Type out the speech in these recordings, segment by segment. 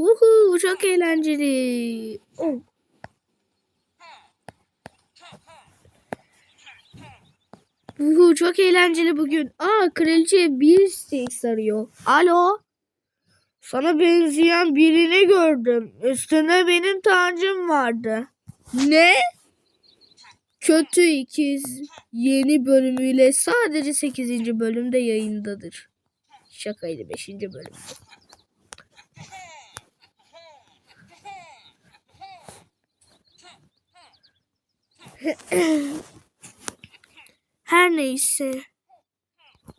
Uhu çok eğlenceli. Oh. Uhu çok eğlenceli bugün. Aa kraliçe bir steak sarıyor. Alo. Sana benzeyen birini gördüm. Üstünde benim tacım vardı. Ne? Kötü ikiz yeni bölümüyle sadece 8. bölümde yayındadır. Şakaydı 5. bölümde. Her neyse.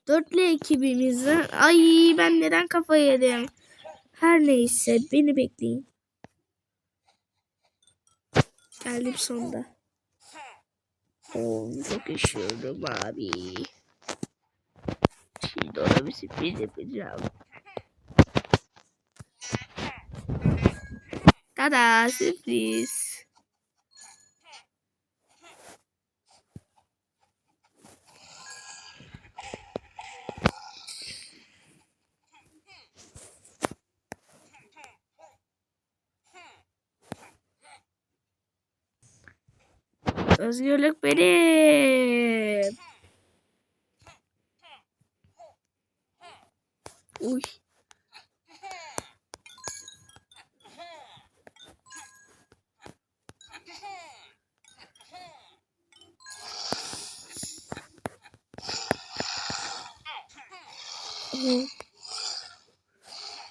Dörtlü ekibimizden ay ben neden kafayı yedim. Her neyse beni bekleyin. Geldim sonunda. Oo, çok üşüyorum abi. Şimdi ona bir sürpriz yapacağım. Tada sürpriz. Özgürlük benim. Uy.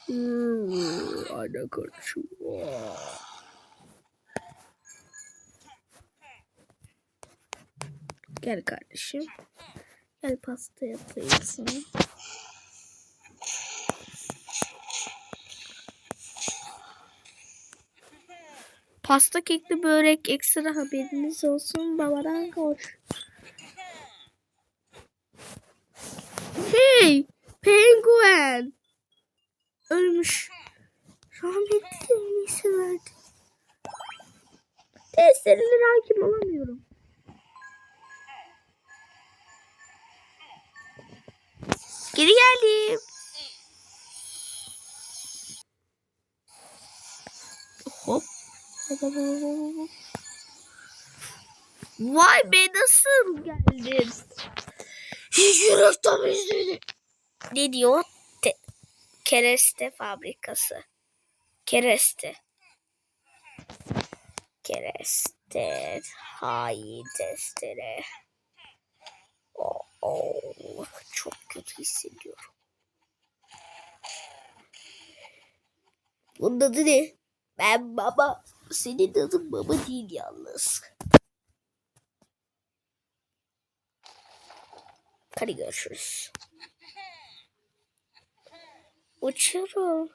Hmm, ana konuşuyor. Gel kardeşim. Gel pasta yapayım sana. Pasta kekli börek ekstra haberiniz olsun babadan koş. Hey! Penguen! Ölmüş. Rahmetli neyse verdi. Testlerine hakim olamıyorum. Geri geldim. Hop. Vay be nasıl geldin? Hiç yürekten izledim. Ne diyor? Te- kereste fabrikası. Kereste. Kereste. Hain testere. Oh, oh, çok kötü hissediyorum. Bunun adı ne? Ben baba. Senin adın baba değil yalnız. Hadi görüşürüz. Uçuyorum.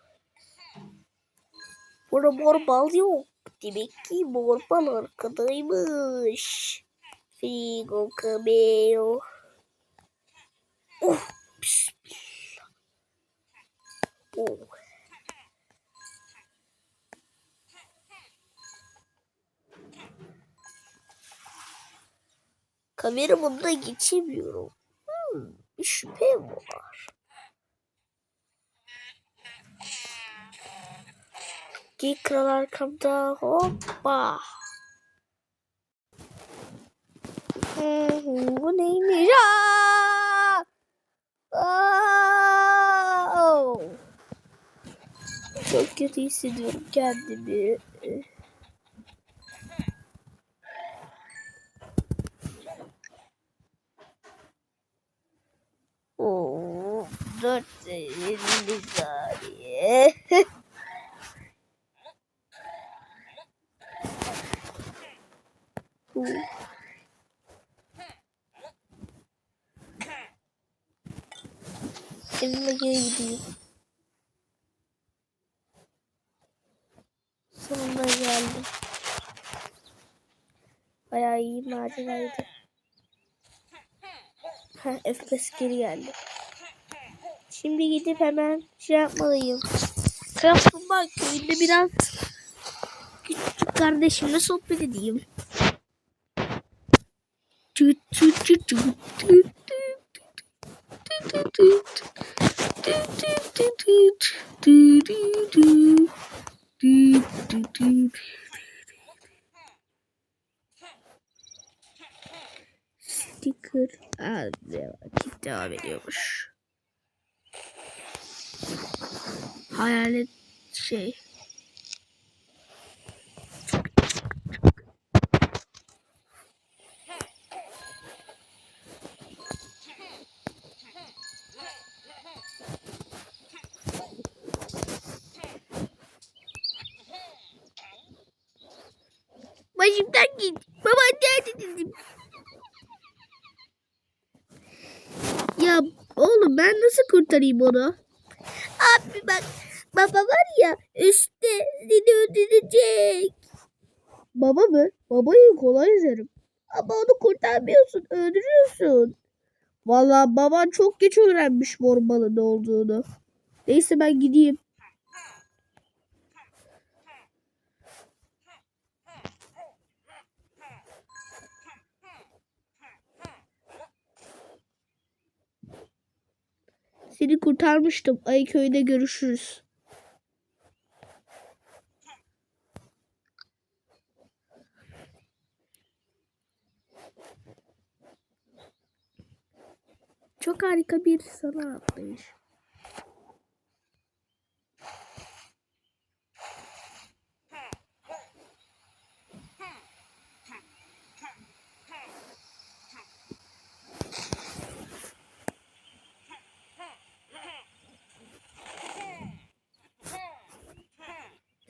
Burada mor bal yok. Demek ki mor bal arkadaymış. Figo cameo. Oh, bismillah. Oh. Kamera bunda geçemiyorum. Hmm, bir şüphe var? Geyik kral arkamda hoppa. Hı, Bu neymiş? Aa! Aa! Çok kötü hissediyorum kendimi. Oo, dört elli saniye. Oo. Geri gideyim. Sonunda geldim. Bayağı iyi maceraydı. Ha, FPS geri geldi. Şimdi gidip hemen şey yapmalıyım. Kraftonbak köyünde biraz küçük kardeşimle sohbet edeyim. Tüt tüt tüt tüt tüt tüt tüt tüt tüt Sticker aldı. Vakit devam ediyormuş. Hayalet şey. Başımdan git. Baba nerede dedim. Ya oğlum ben nasıl kurtarayım onu? Abi bak baba var ya üstte seni öldürecek. Baba mı? Babayı kolay ezerim. Ama onu kurtarmıyorsun öldürüyorsun. Vallahi baban çok geç öğrenmiş mormalın olduğunu. Neyse ben gideyim. Seni kurtarmıştım. Ayıköy'de görüşürüz. Çok harika bir sana atlayış.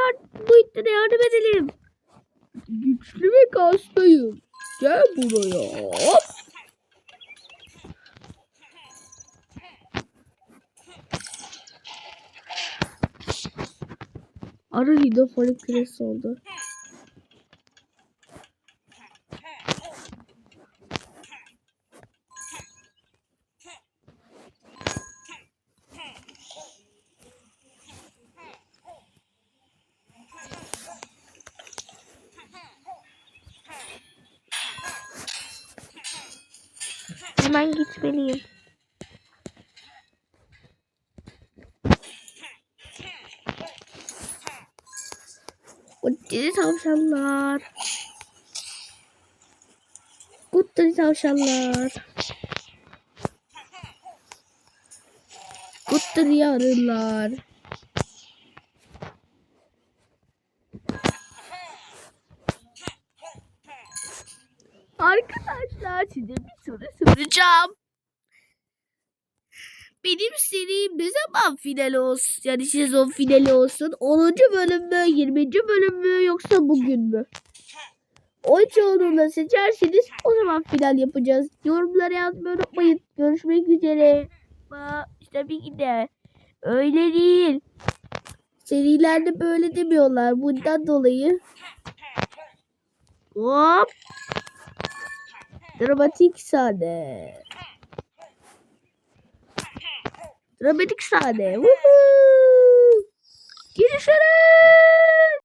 Ya bu ittire yardım edelim. Güçlü ve hastayım. Gel buraya. Hop. Arı hidrofonik oldu. Hemen gitmeliyim. Kuttiri tavşanlar. Kuttiri tavşanlar. Kuttiri arılar. Size bir soru soracağım. Benim serim ne zaman final olsun? Yani sezon finali olsun. 10. bölüm mü? 20. bölüm mü? Yoksa bugün mü? O çoğunluğunu seçerseniz o zaman final yapacağız. Yorumlara yazmayı unutmayın. Görüşmek üzere. Aa, tabii ki de. Öyle değil. Serilerde böyle demiyorlar. Bundan dolayı. Hop. Dramatik sahne. Dramatik sahne. Woohoo! Görüşürüz.